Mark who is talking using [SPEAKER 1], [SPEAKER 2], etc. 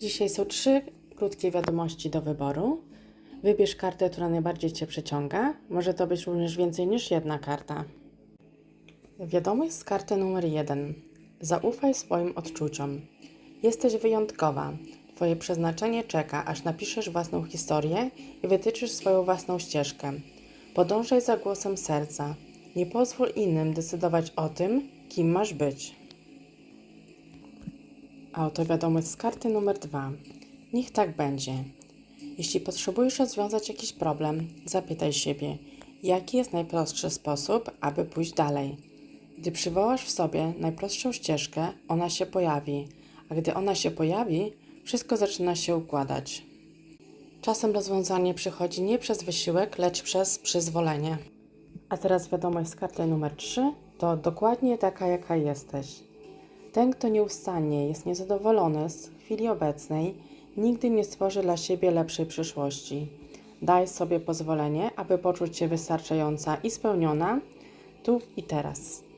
[SPEAKER 1] Dzisiaj są trzy krótkie wiadomości do wyboru. Wybierz kartę, która najbardziej Cię przyciąga. Może to być również więcej niż jedna karta. Wiadomość z karty numer jeden. Zaufaj swoim odczuciom. Jesteś wyjątkowa. Twoje przeznaczenie czeka, aż napiszesz własną historię i wytyczysz swoją własną ścieżkę. Podążaj za głosem serca. Nie pozwól innym decydować o tym, kim masz być. A oto wiadomość z karty numer dwa. Niech tak będzie. Jeśli potrzebujesz rozwiązać jakiś problem, zapytaj siebie, jaki jest najprostszy sposób, aby pójść dalej. Gdy przywołasz w sobie najprostszą ścieżkę, ona się pojawi, a gdy ona się pojawi, wszystko zaczyna się układać. Czasem rozwiązanie przychodzi nie przez wysiłek, lecz przez przyzwolenie. A teraz wiadomość z karty numer 3 to dokładnie taka, jaka jesteś. Ten, kto nieustannie jest niezadowolony z chwili obecnej, nigdy nie stworzy dla siebie lepszej przyszłości. Daj sobie pozwolenie, aby poczuć się wystarczająca i spełniona tu i teraz.